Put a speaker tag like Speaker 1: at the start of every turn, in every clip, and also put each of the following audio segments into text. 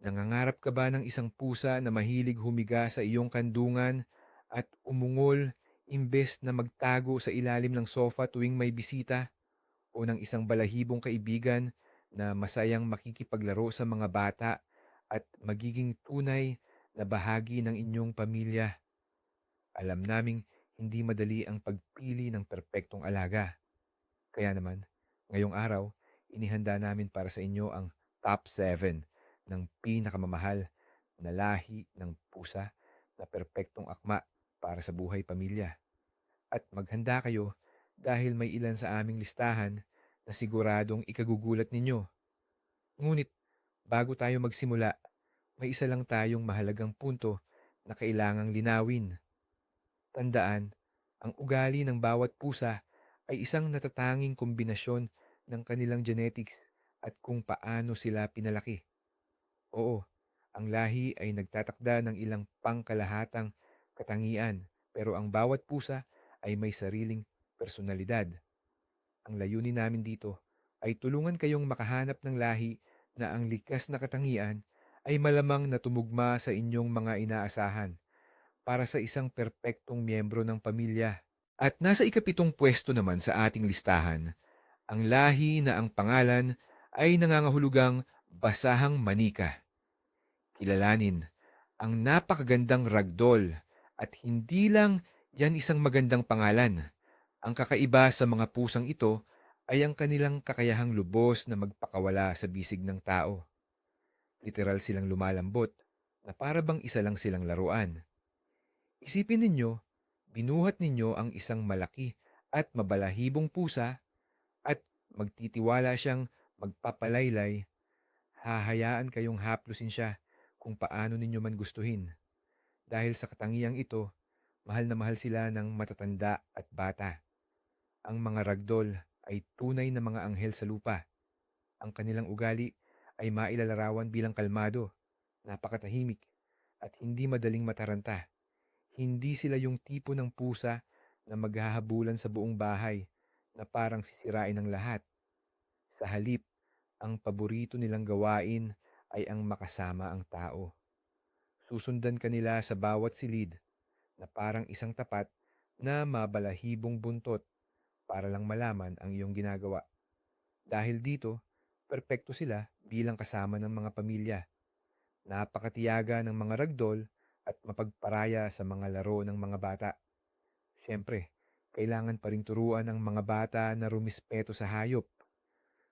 Speaker 1: Nangangarap ka ba ng isang pusa na mahilig humiga sa iyong kandungan at umungol imbes na magtago sa ilalim ng sofa tuwing may bisita? O ng isang balahibong kaibigan na masayang makikipaglaro sa mga bata at magiging tunay na bahagi ng inyong pamilya? Alam naming hindi madali ang pagpili ng perpektong alaga. Kaya naman, ngayong araw, inihanda namin para sa inyo ang top 7 ng pinakamamahal na lahi ng pusa na perpektong akma para sa buhay pamilya. At maghanda kayo dahil may ilan sa aming listahan na siguradong ikagugulat ninyo. Ngunit bago tayo magsimula, may isa lang tayong mahalagang punto na kailangang linawin. Tandaan, ang ugali ng bawat pusa ay isang natatanging kombinasyon ng kanilang genetics at kung paano sila pinalaki. Oo, ang lahi ay nagtatakda ng ilang pangkalahatang katangian pero ang bawat pusa ay may sariling personalidad. Ang layunin namin dito ay tulungan kayong makahanap ng lahi na ang likas na katangian ay malamang na tumugma sa inyong mga inaasahan para sa isang perpektong miyembro ng pamilya. At nasa ikapitong pwesto naman sa ating listahan, ang lahi na ang pangalan ay nangangahulugang basahang manika. Kilalanin ang napakagandang ragdoll at hindi lang yan isang magandang pangalan. Ang kakaiba sa mga pusang ito ay ang kanilang kakayahang lubos na magpakawala sa bisig ng tao. Literal silang lumalambot na para bang isa lang silang laruan. Isipin ninyo, binuhat ninyo ang isang malaki at mabalahibong pusa at magtitiwala siyang magpapalaylay, hahayaan kayong haplusin siya kung paano ninyo man gustuhin. Dahil sa katangiang ito, mahal na mahal sila ng matatanda at bata. Ang mga ragdoll ay tunay na mga anghel sa lupa. Ang kanilang ugali ay mailalarawan bilang kalmado, napakatahimik, at hindi madaling mataranta. Hindi sila yung tipo ng pusa na maghahabulan sa buong bahay na parang sisirain ng lahat. Sa halip, ang paborito nilang gawain ay ang makasama ang tao. Susundan kanila sa bawat silid na parang isang tapat na mabalahibong buntot para lang malaman ang iyong ginagawa. Dahil dito, perpekto sila bilang kasama ng mga pamilya. Napakatiyaga ng mga ragdoll at mapagparaya sa mga laro ng mga bata. Siyempre, kailangan pa rin turuan ng mga bata na rumispeto sa hayop.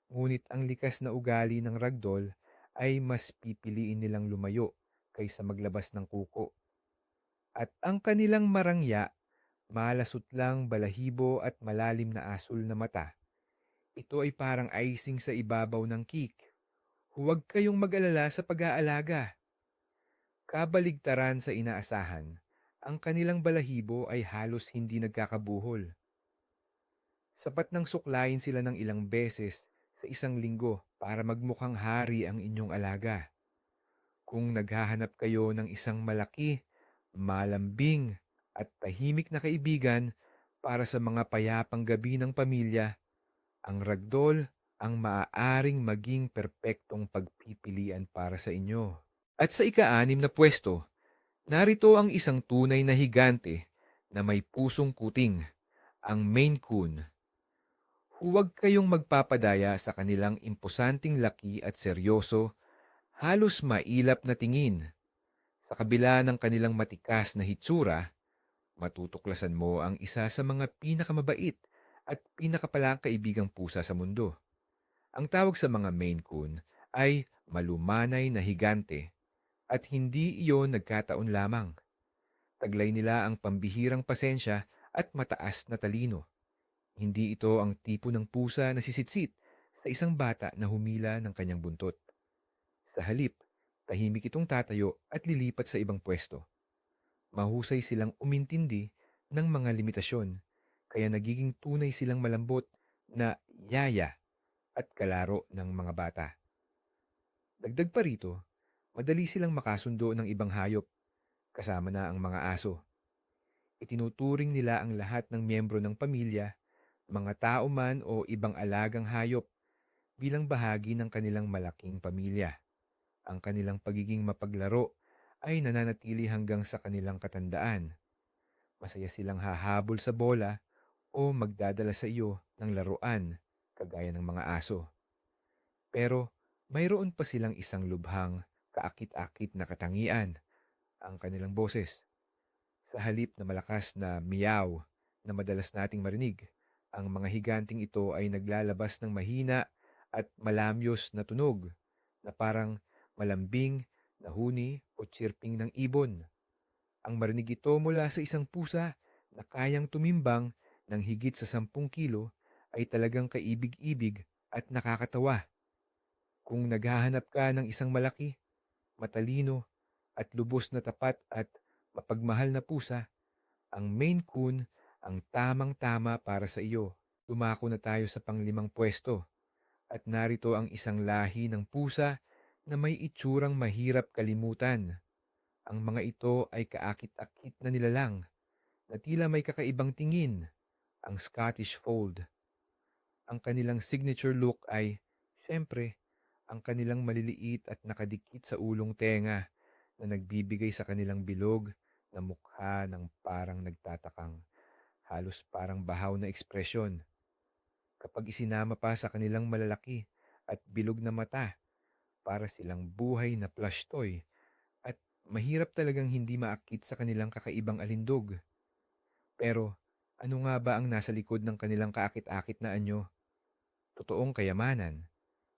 Speaker 1: Ngunit ang likas na ugali ng ragdoll ay mas pipiliin nilang lumayo kaysa maglabas ng kuko. At ang kanilang marangya, malasot lang balahibo at malalim na asul na mata. Ito ay parang icing sa ibabaw ng cake. Huwag kayong mag-alala sa pag-aalaga. Kabaligtaran sa inaasahan, ang kanilang balahibo ay halos hindi nagkakabuhol. Sapat nang suklayin sila ng ilang beses sa isang linggo para magmukhang hari ang inyong alaga. Kung naghahanap kayo ng isang malaki, malambing at tahimik na kaibigan para sa mga payapang gabi ng pamilya, ang ragdoll ang maaaring maging perpektong pagpipilian para sa inyo. At sa ika-anim na pwesto, narito ang isang tunay na higante na may pusong kuting, ang Maine Coon. Huwag kayong magpapadaya sa kanilang imposanting laki at seryoso, halos mailap na tingin. Sa kabila ng kanilang matikas na hitsura, matutuklasan mo ang isa sa mga pinakamabait at pinakapalang kaibigang pusa sa mundo. Ang tawag sa mga Maine Coon ay malumanay na higante at hindi iyon nagkataon lamang. Taglay nila ang pambihirang pasensya at mataas na talino. Hindi ito ang tipo ng pusa na sisitsit sa isang bata na humila ng kanyang buntot. Sa halip, tahimik itong tatayo at lilipat sa ibang pwesto. Mahusay silang umintindi ng mga limitasyon, kaya nagiging tunay silang malambot na yaya at kalaro ng mga bata. Dagdag pa rito, madali silang makasundo ng ibang hayop, kasama na ang mga aso. Itinuturing nila ang lahat ng miyembro ng pamilya, mga tao man o ibang alagang hayop, bilang bahagi ng kanilang malaking pamilya. ang kanilang pagiging mapaglaro ay nananatili hanggang sa kanilang katandaan. Masaya silang hahabol sa bola o magdadala sa iyo ng laruan, kagaya ng mga aso. Pero mayroon pa silang isang lubhang, kaakit-akit na katangian, ang kanilang boses. Sa halip na malakas na miyaw na madalas nating marinig, ang mga higanting ito ay naglalabas ng mahina at malamyos na tunog na parang malambing na huni o chirping ng ibon. Ang marinig ito mula sa isang pusa na kayang tumimbang ng higit sa sampung kilo ay talagang kaibig-ibig at nakakatawa. Kung naghahanap ka ng isang malaki, matalino at lubos na tapat at mapagmahal na pusa, ang Maine Coon ang tamang-tama para sa iyo. Dumako na tayo sa panglimang pwesto. At narito ang isang lahi ng pusa na may itsurang mahirap kalimutan. Ang mga ito ay kaakit-akit na nilalang na tila may kakaibang tingin, ang Scottish Fold. Ang kanilang signature look ay, syempre, ang kanilang maliliit at nakadikit sa ulong tenga na nagbibigay sa kanilang bilog na mukha ng parang nagtatakang, halos parang bahaw na ekspresyon. Kapag isinama pa sa kanilang malalaki at bilog na mata, para silang buhay na plush toy at mahirap talagang hindi maakit sa kanilang kakaibang alindog. Pero ano nga ba ang nasa likod ng kanilang kaakit-akit na anyo? Totoong kayamanan.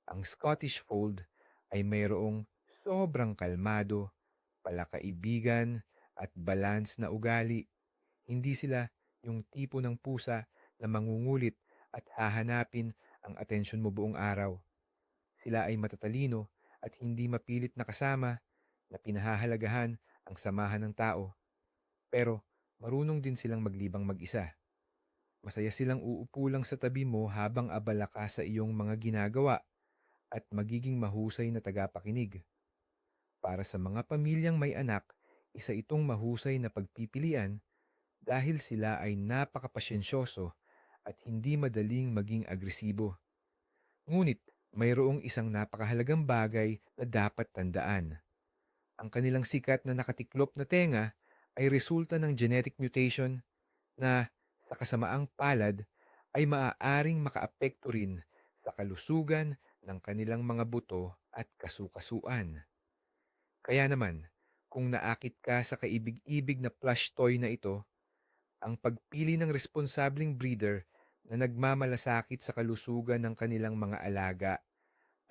Speaker 1: Ang Scottish Fold ay mayroong sobrang kalmado, palakaibigan at balance na ugali. Hindi sila yung tipo ng pusa na mangungulit at hahanapin ang atensyon mo buong araw. Sila ay matatalino at hindi mapilit na kasama na pinahahalagahan ang samahan ng tao. Pero marunong din silang maglibang mag-isa. Masaya silang uupo lang sa tabi mo habang abala ka sa iyong mga ginagawa at magiging mahusay na tagapakinig. Para sa mga pamilyang may anak, isa itong mahusay na pagpipilian dahil sila ay napakapasyensyoso at hindi madaling maging agresibo. Ngunit mayroong isang napakahalagang bagay na dapat tandaan. Ang kanilang sikat na nakatiklop na tenga ay resulta ng genetic mutation na sa kasamaang palad ay maaaring makaapekto rin sa kalusugan ng kanilang mga buto at kasukasuan. Kaya naman, kung naakit ka sa kaibig-ibig na plush toy na ito, ang pagpili ng responsabling breeder na nagmamalasakit sa kalusugan ng kanilang mga alaga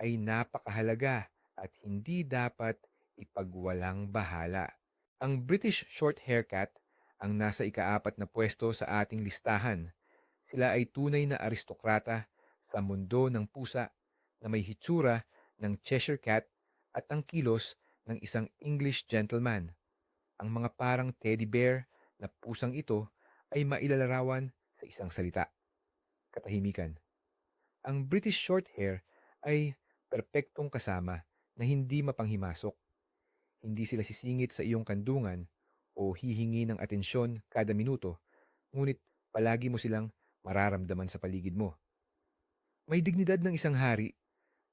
Speaker 1: ay napakahalaga at hindi dapat ipagwalang bahala. Ang British Shorthair Cat ang nasa ikaapat na pwesto sa ating listahan. Sila ay tunay na aristokrata sa mundo ng pusa na may hitsura ng Cheshire Cat at ang kilos ng isang English gentleman. Ang mga parang teddy bear na pusang ito ay mailalarawan sa isang salita. Katahimikan. Ang British Shorthair ay perpektong kasama na hindi mapanghimasok. Hindi sila sisingit sa iyong kandungan o hihingi ng atensyon kada minuto, ngunit palagi mo silang mararamdaman sa paligid mo. May dignidad ng isang hari,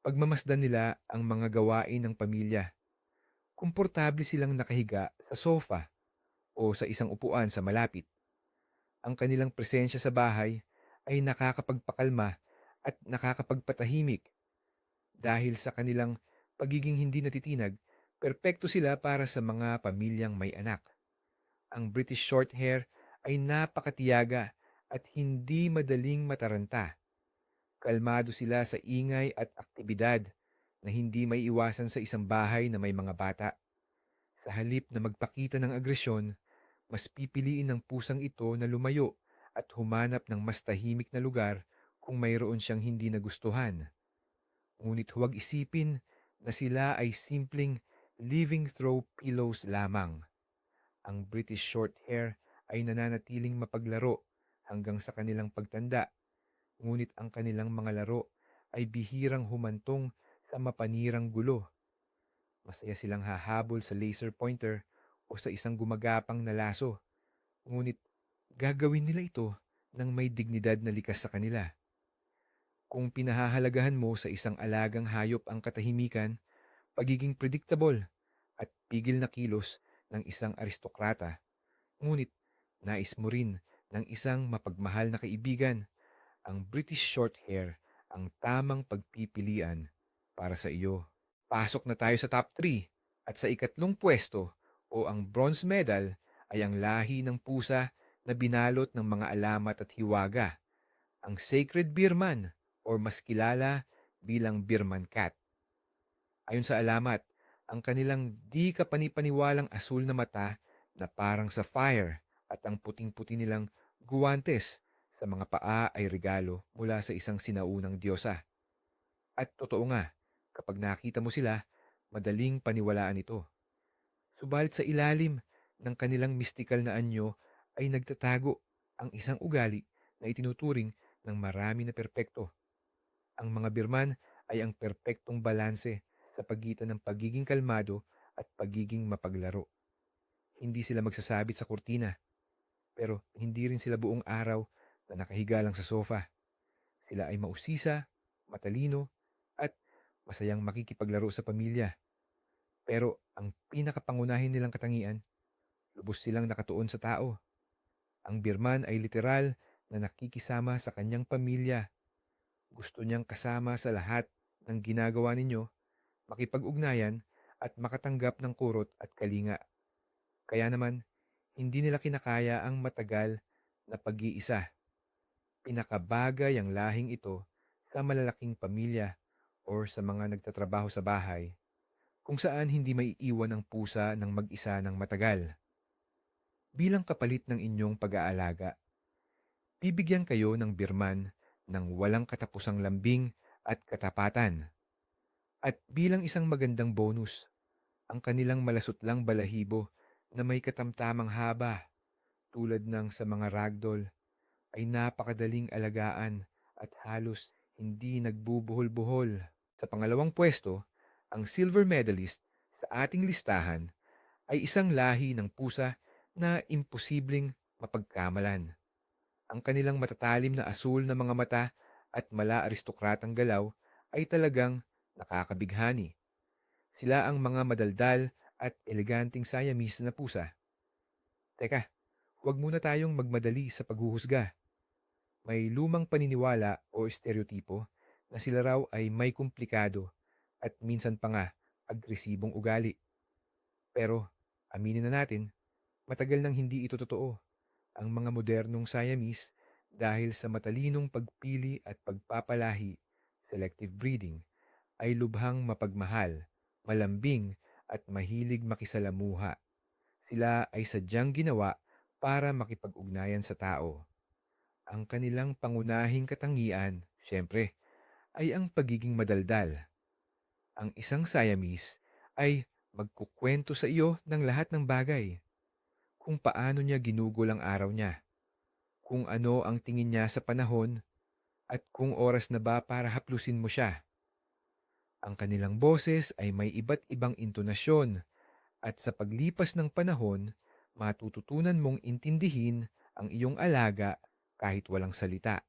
Speaker 1: pagmamasdan nila ang mga gawain ng pamilya. Komportable silang nakahiga sa sofa o sa isang upuan sa malapit. Ang kanilang presensya sa bahay ay nakakapagpakalma at nakakapagpatahimik. Dahil sa kanilang pagiging hindi natitinag, perpekto sila para sa mga pamilyang may anak ang British Shorthair ay napakatiyaga at hindi madaling mataranta. Kalmado sila sa ingay at aktibidad na hindi may iwasan sa isang bahay na may mga bata. Sa halip na magpakita ng agresyon, mas pipiliin ng pusang ito na lumayo at humanap ng mas tahimik na lugar kung mayroon siyang hindi nagustuhan. Ngunit huwag isipin na sila ay simpleng living throw pillows lamang ang British Shorthair ay nananatiling mapaglaro hanggang sa kanilang pagtanda, ngunit ang kanilang mga laro ay bihirang humantong sa mapanirang gulo. Masaya silang hahabol sa laser pointer o sa isang gumagapang na laso, ngunit gagawin nila ito ng may dignidad na likas sa kanila. Kung pinahahalagahan mo sa isang alagang hayop ang katahimikan, pagiging predictable, at pigil na kilos ng isang aristokrata. Ngunit nais mo rin ng isang mapagmahal na kaibigan. Ang British Shorthair ang tamang pagpipilian para sa iyo. Pasok na tayo sa top 3 at sa ikatlong pwesto o ang bronze medal ay ang lahi ng pusa na binalot ng mga alamat at hiwaga, ang Sacred Birman or mas kilala bilang Birman Cat. Ayon sa alamat, ang kanilang di kapanipaniwalang asul na mata na parang sapphire at ang puting-puti nilang guwantes sa mga paa ay regalo mula sa isang sinaunang diyosa. At totoo nga, kapag nakita mo sila, madaling paniwalaan ito. Subalit sa ilalim ng kanilang mistikal na anyo ay nagtatago ang isang ugali na itinuturing ng marami na perpekto. Ang mga Birman ay ang perpektong balanse sa pagitan ng pagiging kalmado at pagiging mapaglaro. Hindi sila magsasabit sa kurtina, pero hindi rin sila buong araw na nakahiga lang sa sofa. Sila ay mausisa, matalino, at masayang makikipaglaro sa pamilya. Pero ang pinakapangunahin nilang katangian, lubos silang nakatuon sa tao. Ang Birman ay literal na nakikisama sa kanyang pamilya. Gusto niyang kasama sa lahat ng ginagawa ninyo makipag-ugnayan at makatanggap ng kurot at kalinga. Kaya naman, hindi nila kinakaya ang matagal na pag-iisa. Pinakabagay ang lahing ito sa malalaking pamilya or sa mga nagtatrabaho sa bahay kung saan hindi maiiwan ang pusa ng mag-isa ng matagal. Bilang kapalit ng inyong pag-aalaga, bibigyan kayo ng birman ng walang katapusang lambing at katapatan. At bilang isang magandang bonus, ang kanilang malasutlang balahibo na may katamtamang haba tulad ng sa mga ragdoll ay napakadaling alagaan at halos hindi nagbubuhol-buhol. Sa pangalawang pwesto, ang silver medalist sa ating listahan ay isang lahi ng pusa na imposibleng mapagkamalan. Ang kanilang matatalim na asul na mga mata at mala aristokratang galaw ay talagang nakakabighani. Sila ang mga madaldal at eleganting Siamese na pusa. Teka, huwag muna tayong magmadali sa paghuhusga. May lumang paniniwala o estereotipo na sila raw ay may komplikado at minsan pa nga agresibong ugali. Pero aminin na natin, matagal nang hindi ito totoo. Ang mga modernong Siamese dahil sa matalinong pagpili at pagpapalahi, selective breeding, ay lubhang mapagmahal, malambing at mahilig makisalamuha. Sila ay sadyang ginawa para makipag-ugnayan sa tao. Ang kanilang pangunahing katangian, syempre, ay ang pagiging madaldal. Ang isang Siamese ay magkukwento sa iyo ng lahat ng bagay. Kung paano niya ginugol ang araw niya, kung ano ang tingin niya sa panahon, at kung oras na ba para haplusin mo siya. Ang kanilang boses ay may iba't ibang intonasyon at sa paglipas ng panahon, matututunan mong intindihin ang iyong alaga kahit walang salita.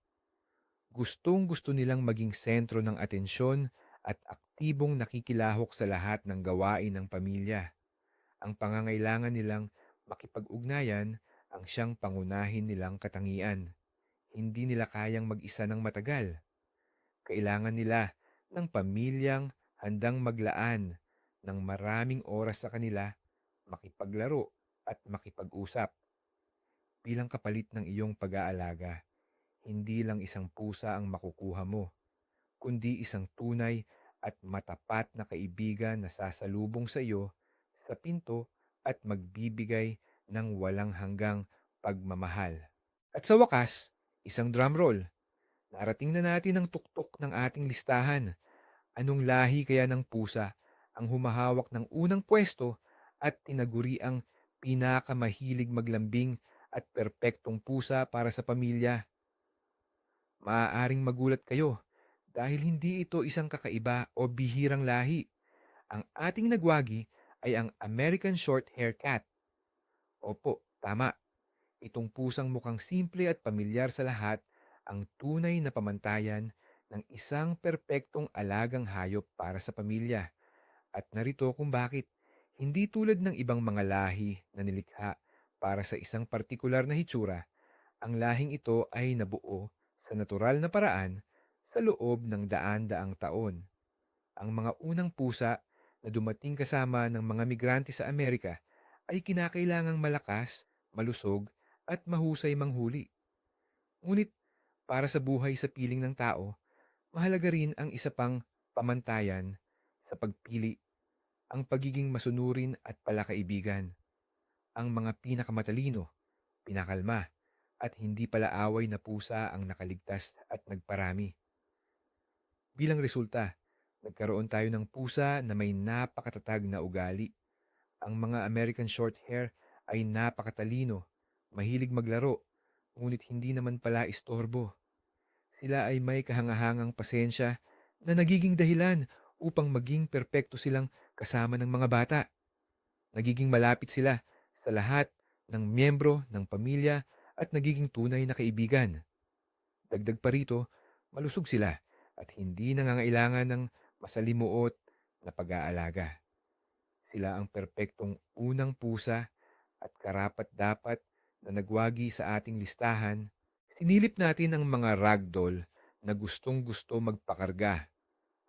Speaker 1: Gustong gusto nilang maging sentro ng atensyon at aktibong nakikilahok sa lahat ng gawain ng pamilya. Ang pangangailangan nilang makipag-ugnayan ang siyang pangunahin nilang katangian. Hindi nila kayang mag-isa ng matagal. Kailangan nila ng pamilyang handang maglaan ng maraming oras sa kanila, makipaglaro at makipag-usap. Bilang kapalit ng iyong pag-aalaga, hindi lang isang pusa ang makukuha mo, kundi isang tunay at matapat na kaibigan na sasalubong sa iyo sa pinto at magbibigay ng walang hanggang pagmamahal. At sa wakas, isang drum roll Narating na natin ang tuktok ng ating listahan. Anong lahi kaya ng pusa ang humahawak ng unang pwesto at tinaguri ang pinakamahilig maglambing at perpektong pusa para sa pamilya? Maaaring magulat kayo dahil hindi ito isang kakaiba o bihirang lahi. Ang ating nagwagi ay ang American Short-Hair Cat. Opo, tama. Itong pusang mukhang simple at pamilyar sa lahat ang tunay na pamantayan ng isang perpektong alagang hayop para sa pamilya. At narito kung bakit. Hindi tulad ng ibang mga lahi na nilikha para sa isang partikular na hitsura, ang lahing ito ay nabuo sa natural na paraan sa loob ng daan-daang taon. Ang mga unang pusa na dumating kasama ng mga migrante sa Amerika ay kinakailangang malakas, malusog, at mahusay manghuli. Ngunit para sa buhay sa piling ng tao, mahalaga rin ang isa pang pamantayan sa pagpili ang pagiging masunurin at palakaibigan. Ang mga pinakamatalino, pinakalma, at hindi pala away na pusa ang nakaligtas at nagparami. Bilang resulta, nagkaroon tayo ng pusa na may napakatatag na ugali. Ang mga American Shorthair ay napakatalino, mahilig maglaro, ngunit hindi naman pala istorbo. Sila ay may kahangahangang pasensya na nagiging dahilan upang maging perpekto silang kasama ng mga bata. Nagiging malapit sila sa lahat ng miyembro ng pamilya at nagiging tunay na kaibigan. Dagdag pa rito, malusog sila at hindi nangangailangan ng masalimuot na pag-aalaga. Sila ang perpektong unang pusa at karapat-dapat na nagwagi sa ating listahan. Sinilip natin ang mga ragdoll na gustong-gusto magpakarga.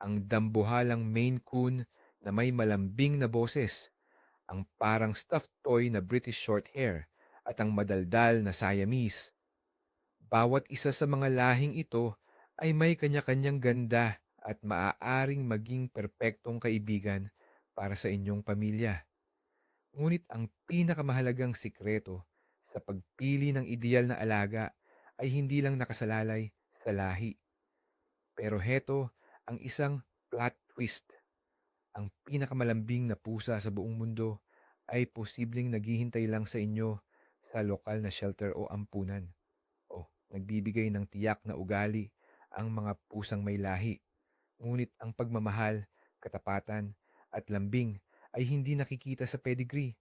Speaker 1: Ang dambuhalang Maine Coon na may malambing na boses, ang parang stuffed toy na British Shorthair at ang madaldal na Siamese. Bawat isa sa mga lahing ito ay may kanya-kanyang ganda at maaaring maging perpektong kaibigan para sa inyong pamilya. Ngunit ang pinakamahalagang sikreto sa pagpili ng ideal na alaga ay hindi lang nakasalalay sa lahi. Pero heto ang isang plot twist. Ang pinakamalambing na pusa sa buong mundo ay posibleng naghihintay lang sa inyo sa lokal na shelter o ampunan. O nagbibigay ng tiyak na ugali ang mga pusang may lahi. Ngunit ang pagmamahal, katapatan, at lambing ay hindi nakikita sa pedigree.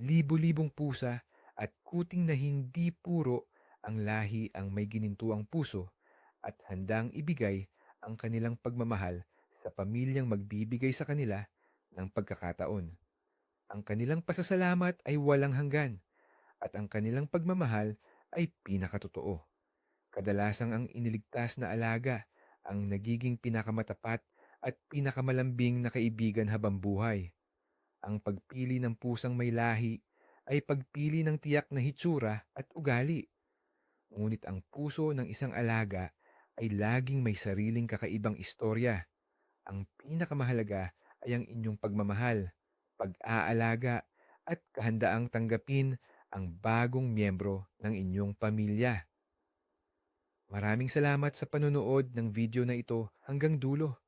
Speaker 1: Libo-libong pusa at kuting na hindi puro ang lahi ang may ginintuang puso at handang ibigay ang kanilang pagmamahal sa pamilyang magbibigay sa kanila ng pagkakataon. Ang kanilang pasasalamat ay walang hanggan at ang kanilang pagmamahal ay pinakatotoo. Kadalasang ang iniligtas na alaga ang nagiging pinakamatapat at pinakamalambing na kaibigan habang buhay. Ang pagpili ng pusang may lahi ay pagpili ng tiyak na hitsura at ugali. Ngunit ang puso ng isang alaga ay laging may sariling kakaibang istorya. Ang pinakamahalaga ay ang inyong pagmamahal, pag-aalaga at kahandaang tanggapin ang bagong miyembro ng inyong pamilya. Maraming salamat sa panonood ng video na ito hanggang dulo.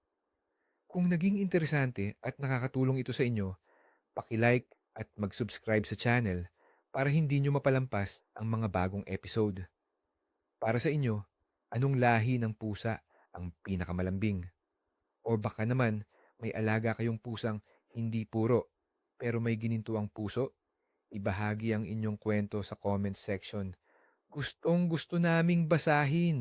Speaker 1: Kung naging interesante at nakakatulong ito sa inyo, paki-like at mag-subscribe sa channel para hindi nyo mapalampas ang mga bagong episode. Para sa inyo, anong lahi ng pusa ang pinakamalambing? O baka naman may alaga kayong pusang hindi puro pero may ginintuang puso? Ibahagi ang inyong kwento sa comment section Gustong gusto naming basahin.